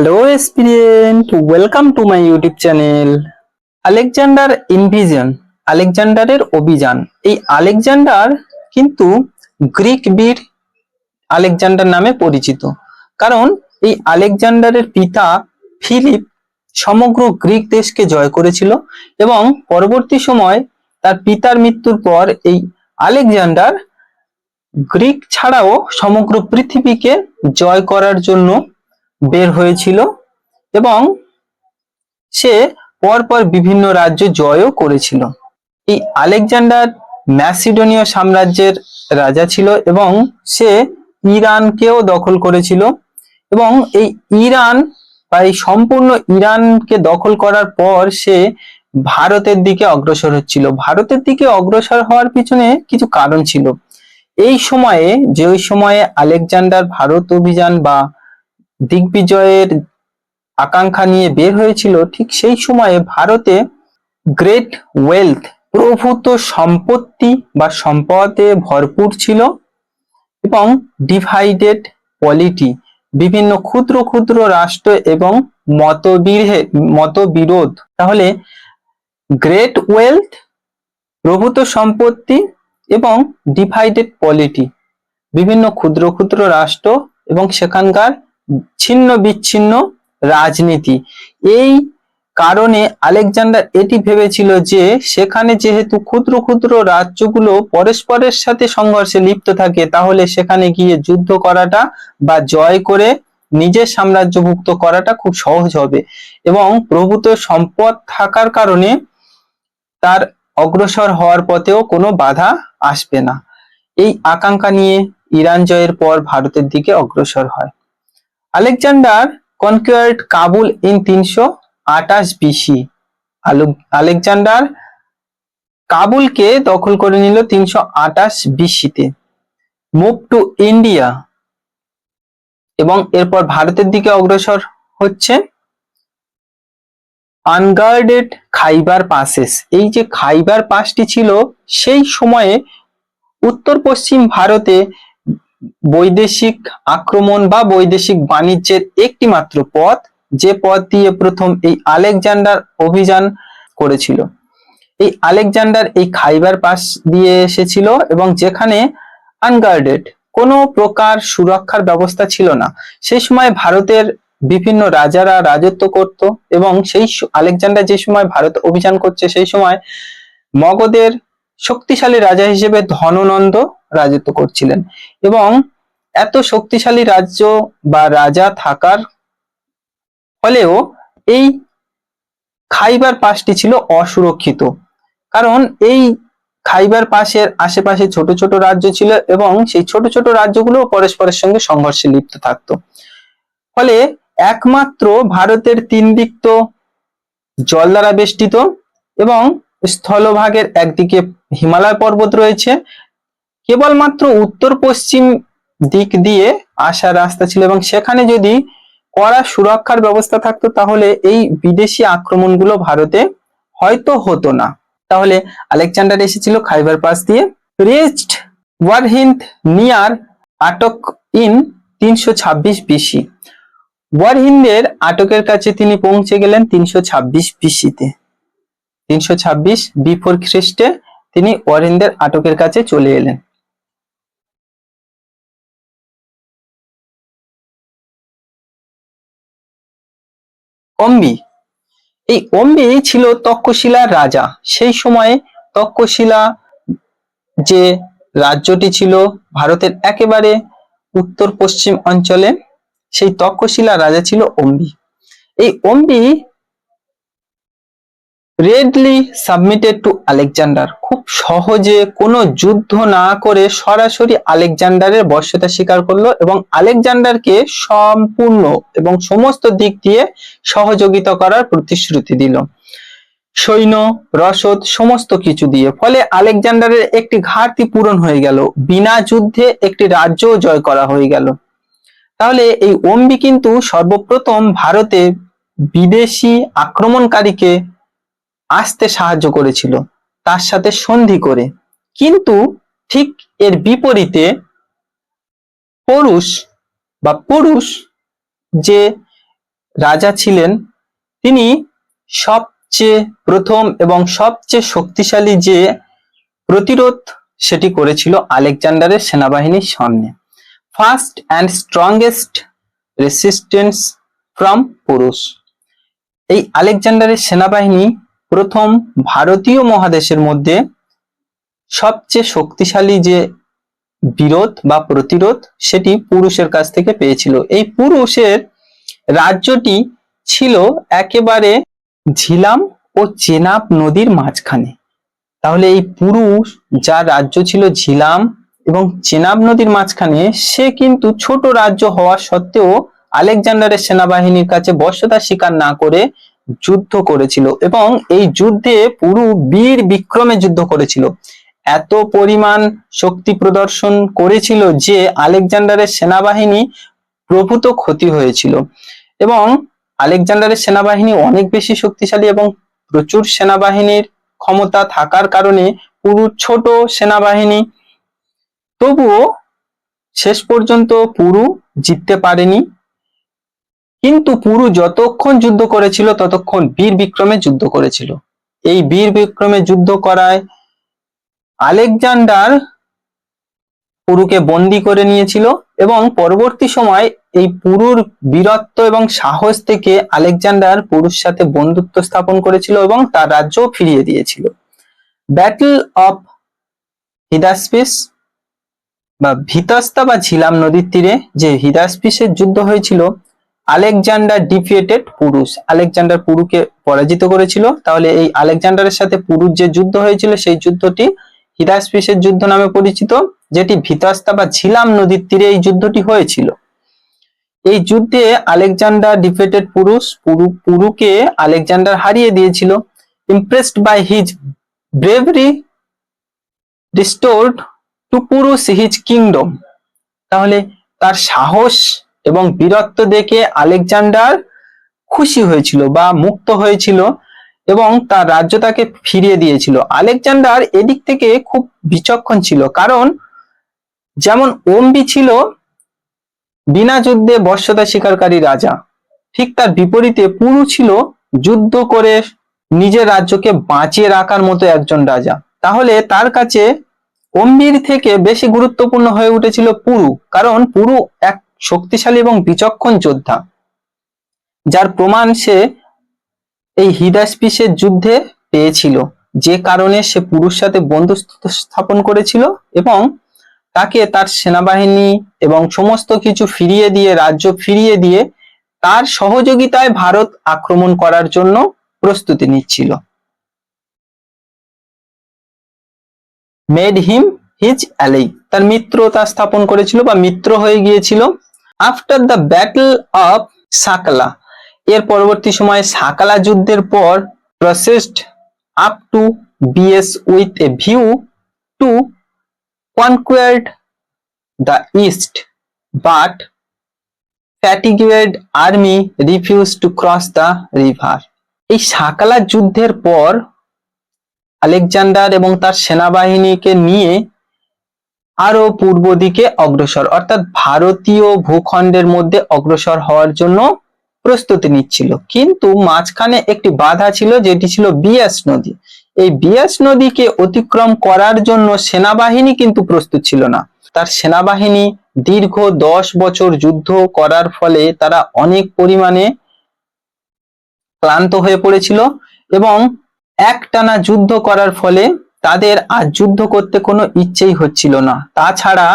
Hello এক্সপিরিয়েন্ট welcome to my YouTube channel Alexander invasion আলেকজান্ডারের অভিযান। এই আলেকজান্ডার কিন্তু গ্রিক বীর আলেকজান্ডার নামে পরিচিত। কারণ এই আলেকজান্ডারের পিতা ফিলিপ সমগ্র গ্রিক দেশকে জয় করেছিল এবং পরবর্তী সময় তার পিতার মৃত্যুর পর এই আলেকজান্ডার গ্রিক ছাড়াও সমগ্র পৃথিবীকে জয় করার জন্য বের হয়েছিল এবং সে পরপর বিভিন্ন রাজ্য জয়ও করেছিল। এই আলেকজান্ডার ম্যাসিডোনীয় সাম্রাজ্যের রাজা ছিল এবং সে ইরানকেও দখল করেছিল এবং এই ইরান বা এই সম্পূর্ণ ইরানকে দখল করার পর সে ভারতের দিকে অগ্রসর হচ্ছিল। ভারতের দিকে অগ্রসর হওয়ার পিছনে কিছু কারণ ছিল। এই সময়ে, যে সময়ে আলেকজান্ডার ভারত অভিযান বা দিগ্বিজয়ের আকাঙ্ক্ষা নিয়ে বের হয়েছিল ঠিক সেই সময়ে ভারতে গ্রেট ওয়েলথ প্রভূত সম্পত্তি বা সম্পদে ভরপুর ছিল এবং ডিভাইডেড পলিটি, বিভিন্ন ক্ষুদ্র ক্ষুদ্র রাষ্ট্র এবং মতবিরহে, মতবিরোধ। তাহলে গ্রেট ওয়েলথ প্রভূত সম্পত্তি এবং ডিভাইডেড পলিটি, বিভিন্ন ক্ষুদ্র ক্ষুদ্র রাষ্ট্র এবং সেখানকার ছিন্ন বিচ্ছিন্ন রাজনীতি। এই কারণে আলেকজান্ডার এটি ভেবেছিল যে সেখানে যেহেতু ক্ষুদ্র ক্ষুদ্র রাজ্যগুলো পরস্পরের সাথে সংঘর্ষে লিপ্ত থাকে, তাহলে সেখানে গিয়ে যুদ্ধ করাটা বা জয় করে নিজের সাম্রাজ্যভুক্ত করাটা খুব সহজ হবে এবং প্রভূত সম্পদ থাকার কারণে তার অগ্রসর হওয়ার পথেও কোনো বাধা আসবে না। এই আকাঙ্ক্ষা নিয়ে ইরান জয়ের পর ভারতের দিকে অগ্রসর হয়। আলেকজান্ডার কনকুয়ার্ড কাবুল ইন তিনশো আটাশ বিসি। আলেকজান্ডার কাবুলকে দখল করে নিল তিনশো আটাশ বিসিতে। Move to India. এবং এরপর ভারতের দিকে অগ্রসর হচ্ছে আনগার্ডেড খাইবার পাসেস। এই যে খাইবার পাসটি ছিল, সেই সময়ে উত্তর পশ্চিম ভারতে বৈদেশিক আক্রমণ বা বৈদেশিক বাণিজ্যের একটি মাত্র পথ, যে পথ দিয়ে প্রথম এই আলেকজান্ডার অভিযান করেছিল। এই আলেকজান্ডার এই খাইবার পাস দিয়ে এসেছিল এবং যেখানে আনগার্ডেড, কোনো প্রকার সুরক্ষার ব্যবস্থা ছিল না। সেই সময় ভারতের বিভিন্ন রাজারা রাজত্ব করত এবং সেই আলেকজান্ডার যে সময় ভারত অভিযান করছে, সেই সময় মগধের শক্তিশালী রাজা হিসেবে ধননন্দ রাজত্ব করছিলেন। এবং এত শক্তিশালী রাজ্য বা রাজা থাকার ফলেও এই খাইবার পাসটি ছিল অসুরক্ষিত। কারণ এই খাইবার পাশের আশেপাশে ছোট ছোট রাজ্য ছিল এবং সেই ছোট ছোট রাজ্যগুলো পরস্পরের সঙ্গে সংঘর্ষে লিপ্ত থাকতো। ফলে একমাত্র ভারতের তিন দিক তো জল দ্বারা বেষ্টিত এবং স্থলভাগের একদিকে হিমালয় পর্বত রয়েছে কেবলমাত্র উত্তর পশ্চিম দিক দিয়ে আসার রাস্তা ছিল এবং সেখানে যদি কড়া সুরক্ষার ব্যবস্থা থাকতো তাহলে এই বিদেশি আক্রমণগুলো ভারতে হয়তো হতো না। তাহলে আলেকজান্ডার এসেছিল খাইবার পাস দিয়ে। Reached Waihind near Attock in তিনশো ছাব্বিশ বিসি। ওয়ারহিন্দের আটকের কাছে তিনি পৌঁছে গেলেন তিনশো ছাব্বিশ বিসিতে। তিনশো ছাব্বিশ বিফোর খ্রিস্টে তিনি ওয়ারহিন্দের আটকের কাছে চলে এলেন। অম্বি। এই অম্বি ছিল তক্ষশিলার রাজা। সেই সময়ে তক্ষশিলা যে রাজ্যটি ছিল ভারতের একেবারে উত্তর পশ্চিম অঞ্চলে, সেই তক্ষশিলা রাজা ছিল অম্বি। এই Ambhi readily submitted to Alexander খুব সহজে কোনো যুদ্ধ না করে সরাসরি আলেকজান্ডারের বশ্যতা স্বীকার করল এবং আলেকজান্ডারকে সম্পূর্ণ এবং সমস্ত দিক দিয়ে সহযোগিতা করার প্রতিশ্রুতি দিল। সৈন্য, রসদ, সমস্ত কিছু দিয়ে। ফলে আলেকজান্ডারের একটি ঘাটতি পূরণ হয়ে গেল। বিনা যুদ্ধে একটি রাজ্য জয় করা হয়ে গেল। তাহলে এই অম্বি কিন্তু সর্বপ্রথম ভারতে বিদেশি আক্রমণকারীকে আসতে সাহায্য করেছিল, তার সাথে সন্ধি করে। কিন্তু ঠিক এর বিপরীতে পুরুষ বা পুরুষ যে রাজা ছিলেন, তিনি সবচেয়ে প্রথম এবং সবচেয়ে শক্তিশালী যে প্রতিরোধ সেটি করেছিল আলেকজান্ডারের সেনাবাহিনীর সামনে। First and strongest resistance from Porus. এই আলেকজান্ডারের সেনাবাহিনী প্রথম ভারতীয় মহাদেশের মধ্যে সবচেয়ে শক্তিশালী যে বিরোধ বা প্রতিরোধ, সেটি পুরুষের কাছ থেকে পেয়েছিল। এই পুরুষের রাজ্যটি ছিল একেবারে ঝিলাম ও চেনাব নদীর মাঝখানে। তাহলে এই পুরুষ যার রাজ্য ছিল ঝিলাম এবং চেনাব নদীর মাঝখানে, সে কিন্তু ছোট রাজ্য হওয়া সত্ত্বেও আলেকজান্ডারের সেনাবাহিনীর কাছে বশ্যতা স্বীকার না করে যুদ্ধ করেছিল এবং এই যুদ্ধে পুরু বীর বিক্রমে যুদ্ধ করেছিল। এত পরিমাণ শক্তি প্রদর্শন করেছিল যে আলেকজান্ডারের সেনাবাহিনী প্রভূত ক্ষতি হয়েছিল এবং আলেকজান্ডারের সেনাবাহিনী অনেক বেশি শক্তিশালী এবং প্রচুর সেনাবাহিনীর ক্ষমতা থাকার কারণে পুরু ছোট সেনাবাহিনী তবুও শেষ পর্যন্ত পুরু জিততে পারেনি। কিন্তু পুরু যতক্ষণ যুদ্ধ করেছিল, ততক্ষণ বীর বিক্রমে যুদ্ধ করেছিল। এই বীর বিক্রমে যুদ্ধ করায় আলেকজান্ডার পুরুকে বন্দি করে নিয়েছিল এবং পরবর্তী সময় এই পুরুর বীরত্ব এবং সাহস থেকে আলেকজান্ডার পুরুর সাথে বন্ধুত্ব স্থাপন করেছিল এবং তার রাজ্য ফিরিয়ে দিয়েছিল। ব্যাটল অফ হিদাসপিস বা ভিতস্তা বা ঝিলাম নদীর তীরে যে হিদাসপিসের যুদ্ধ হয়েছিল আলেকজান্ডার ডিফিয়েটেড পুরুষ। আলেকজান্ডার পুরুকে পরাজিত করেছিল। তাহলে এই আলেকজান্ডারের সাথে পুরুষ যে যুদ্ধ হয়েছিল, সেই যুদ্ধটি হিদাসপিসের যুদ্ধ নামে পরিচিত, যেটি ভিতস্তা বা ঝিলাম নদীর তীরে এই যুদ্ধটি হয়েছিল। এই যুদ্ধে আলেকজান্ডার ডিফেটেড পুরুষ পুরু, পুরুকে আলেকজান্ডার হারিয়ে দিয়েছিল। Impressed by his bravery restored to Porus his kingdom তাহলে তার সাহস এবং বীরত্ব দেখে আলেকজান্ডার খুশি হয়েছিল বা মুক্ত হয়েছিল এবং তার রাজ্য তাকে ফিরিয়ে দিয়েছিল। আলেকজান্ডার এদিক থেকে খুব বিচক্ষণ ছিল কারণ যেমন ওম্বি ছিল বিনা যুদ্ধে বর্ষতা শিকারকারী রাজা, ঠিক তার বিপরীতে পুরু ছিল যুদ্ধ করে নিজের রাজ্যকে বাঁচিয়ে রাখার মতো একজন রাজা। তাহলে তার কাছে অম্বির থেকে বেশি গুরুত্বপূর্ণ হয়ে উঠেছিল পুরু, কারণ পুরু এক শক্তিশালী এবং বিচক্ষণ যোদ্ধা। যার প্রমাণ সে এই হিদাসপিসের যুদ্ধে পেয়েছিল। যে কারণে সে পুরুষ সাথে বন্ধুত্ব স্থাপন করেছিল এবং তাকে তার সেনাবাহিনী এবং সমস্ত কিছু ফিরিয়ে দিয়ে, রাজ্য ফিরিয়ে দিয়ে তার সহযোগিতায় ভারত আক্রমণ করার জন্য প্রস্তুতি নিচ্ছিল। মেড হিম হিজ অ্যালেই তার মিত্রতা স্থাপন করেছিল বা মিত্র হয়ে গিয়েছিল। After the battle of Sakala এর পরবর্তী সময়ে সাকালা যুদ্ধের পর proceeded up to Beas with a view to conquered the east but fatigued army refuse to cross the river এই সাকালা যুদ্ধের পর আলেকজান্ডার এবং তার সেনাবাহিনীকে নিয়ে আরও পূর্ব দিকে অগ্রসর, অর্থাৎ ভারতীয় ভূখণ্ডের মধ্যে অগ্রসর হওয়ার জন্য প্রস্তুতি নিচ্ছিল। কিন্তু মাঝখানে একটি বাধা ছিল, যেটি ছিল বিয়াস নদী। এই বিয়াস নদীকে অতিক্রম করার জন্য সেনাবাহিনী কিন্তু প্রস্তুত ছিল না। তার সেনাবাহিনী দীর্ঘ দশ বছর যুদ্ধ করার ফলে তারা অনেক পরিমাণে ক্লান্ত হয়ে পড়েছিল এবং একটানা যুদ্ধ করার ফলে তাদের আর যুদ্ধ করতে কোনো ইচ্ছেই হচ্ছিল না। তাছাড়া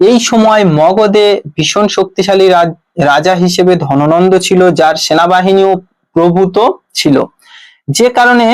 এই সময় মগধে ভীষণ শক্তিশালী রাজা হিসেবে ধননন্দ ছিল, যার সেনাবাহিনীও প্রভূত ছিল। যে কারণে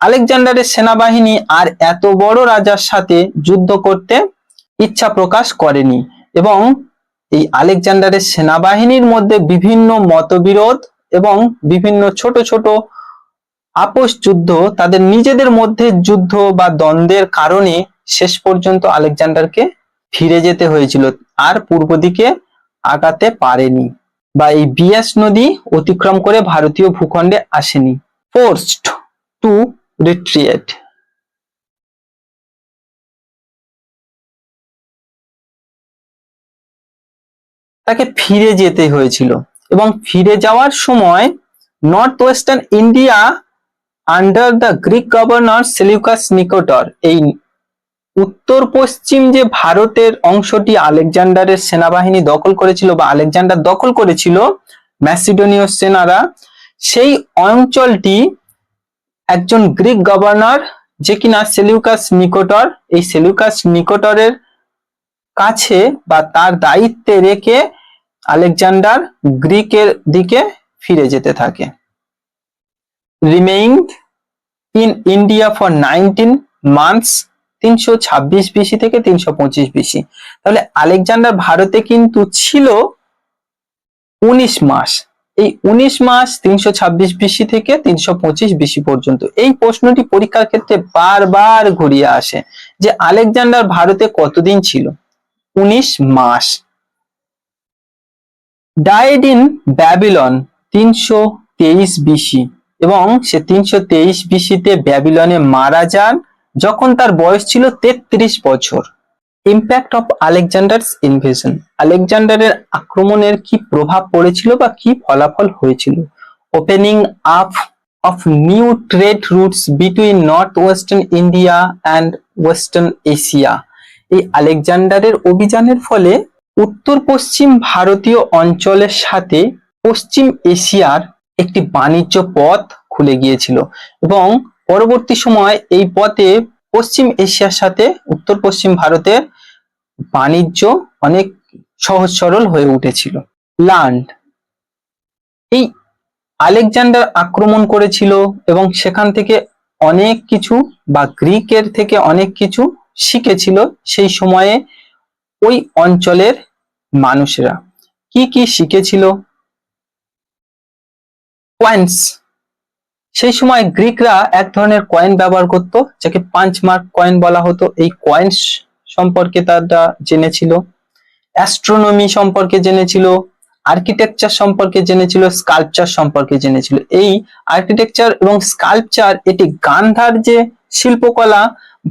আলেকজান্ডারের সেনাবাহিনী আর এত বড় রাজার সাথে যুদ্ধ করতে ইচ্ছা প্রকাশ করেনি এবং এই আলেকজান্ডারের সেনাবাহিনীর মধ্যে বিভিন্ন মতবিরোধ এবং বিভিন্ন ছোট ছোট আপোষ যুদ্ধ তাদের নিজেদের মধ্যে যুদ্ধ বা দ্বন্দ্বের কারণে শেষ পর্যন্ত আলেকজান্ডারকে ফিরে যেতে হয়েছিল, আর পূর্ব দিকে আগাতে পারেনি বা এই বিয়াস নদী অতিক্রম করে ভারতীয় ভূখণ্ডে আসেনি। ফোর্সড টু রিট্রিয়েট তাকে ফিরে যেতে হয়েছিল এবং ফিরে যাওয়ার সময় north western India under the Greek governor Seleucus Nicator এই উত্তর পশ্চিম যে ভারতের অংশটি আলেকজান্ডারের সেনাবাহিনী দখল করেছিল বা আলেকজান্ডার দখল করেছিল ম্যাসিডোনীয় সেনারা, সেই অঞ্চলটি একজন গ্রিক গভর্নর যে কিনা সেলিউকাস নিকোটর এই সেলিউকাস নিকোটরের কাছে বা তার দায়িত্বে রেখে আলেকজান্ডার গ্রিকের দিকে ফিরে যেতে থাকে। Remained in India for nineteen months তিনশো ছাব্বিশ বিসি থেকে তিনশো পঁচিশ বিসি তাহলে আলেকজান্ডার ভারতে কিন্তু ছিল উনিশ মাস। এই উনিশ মাস তিনশো ছাব্বিশ বিসি থেকে তিনশো পঁচিশ বিসি পর্যন্ত। এই প্রশ্নটি পরীক্ষার ক্ষেত্রে বারবার ঘুরিয়ে আসে যে আলেকজান্ডার ভারতে কতদিন ছিল? উনিশ মাস। ডায়েড ইন ব্যাবিলন তিনশো তেইশ বিসি এবং সে তিনশো তেইশ বিসিতে ব্যাবিলনে মারা যান যখন তার বয়স ছিল তেত্রিশ বছর। ইম্প্যাক্ট অফ আলেকজান্ডার্স ইনভেশন আলেকজান্ডারের আক্রমণের কি প্রভাব পড়েছিল বা কি ফলাফল হয়েছিল? Opening up of new trade routes between north western India and western Asia এই আলেকজান্ডারের অভিযানের ফলে উত্তর পশ্চিম ভারতীয় অঞ্চলের সাথে পশ্চিম এশিয়ার একটি বাণিজ্য পথ খুলে গিয়েছিল এবং পরবর্তী সময় এই পথে পশ্চিম এশিয়ার সাথে উত্তর পশ্চিম ভারতের বাণিজ্য অনেক সহজ সরল হয়ে উঠেছিল। লান্ড। এই আলেকজান্ডার আক্রমণ করেছিল এবং সেখান থেকে অনেক কিছু বা গ্রিকের থেকে অনেক কিছু শিখেছিল সেই সময়ে ওই অঞ্চলের মানুষেরা। কি কি শিখেছিল? কয়েন্স সেই সময় গ্রিকরা এক ধরনের কয়েন ব্যবহার করত, যাকে পাঁচ মার্ক কয়েন বলা হতো। এই কয়েন্স সম্পর্কে তারা জেনেছিল অ্যাস্ট্রোনমি সম্পর্কে জেনেছিল আর্কিটেকচার সম্পর্কে জেনেছিল স্কাল্পচার সম্পর্কে জেনেছিল। এই আর্কিটেকচার এবং স্কাল্পচার এটি গান্ধার যে শিল্পকলা,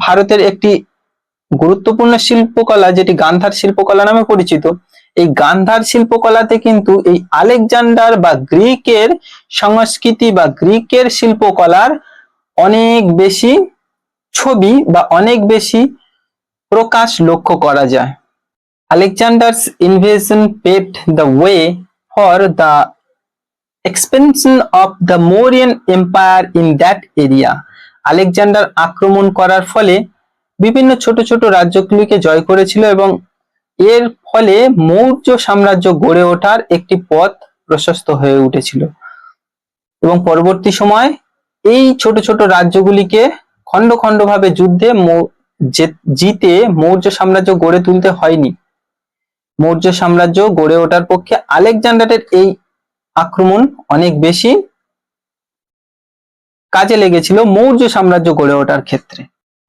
ভারতের একটি গুরুত্বপূর্ণ শিল্পকলা, যেটি গান্ধার শিল্পকলা নামে পরিচিত। এই গান্ধার শিল্পকলাতে কিন্তু এই আলেকজান্ডার বা গ্রিকের সংস্কৃতি বা গ্রিকের শিল্পকলার অনেক বেশি ছবি বা অনেক বেশি প্রকাশ লক্ষ্য করা যায়। Alexander's invasion paved the way for the expansion of the Mauryan empire in that area. Alexander আক্রমণ করার ফলে বিভিন্ন ছোট ছোট রাজ্যগুলিকে জয় করেছিল এবং এর ফলে মৌর্য সাম্রাজ্য গড়ে ওঠার একটি পথ প্রশস্ত হয়ে উঠেছিল। এবং পরবর্তী সময় এই ছোট ছোট রাজ্যগুলিকে খণ্ড খণ্ড ভাবে যুদ্ধে জিতে মৌর্য সাম্রাজ্য গড়ে তুলতে হয়নি। মৌর্য সাম্রাজ্য গড়ে ওঠার পক্ষে আলেকজান্ডারের এই আক্রমণ অনেক বেশি কাজে লেগেছিল মৌর্য সাম্রাজ্য গড়ে ওঠার ক্ষেত্রে।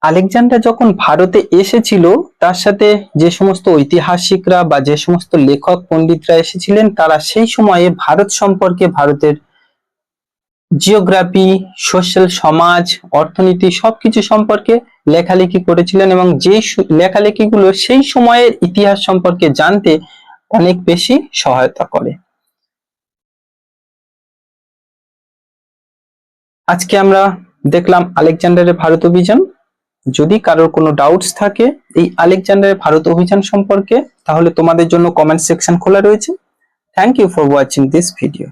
আলেকজান্ডার যখন ভারতে এসেছিল, তার সাথে যে সমস্ত ঐতিহাসিকরা বা যে সমস্ত লেখক, পণ্ডিতরা এসেছিলেন, তারা সেই সময়ে ভারত সম্পর্কে ভারতের জিওগ্রাফি, সোশ্যাল সমাজ, অর্থনীতি সবকিছু সম্পর্কে লেখালেখি করেছিলেন এবং যেই লেখালেখিগুলো সেই সময়ের ইতিহাস সম্পর্কে জানতে অনেক বেশি সহায়তা করে। আজকে আমরা দেখলাম আলেকজান্ডারের ভারত অভিযান। যদি কারোর কোনো ডাউটস থাকে, এই আলেকজান্ডারের ভারত অভিযান সম্পর্কে, তাহলে তোমাদের জন্য কমেন্ট সেকশন খোলা রয়েছে। Thank you for watching this video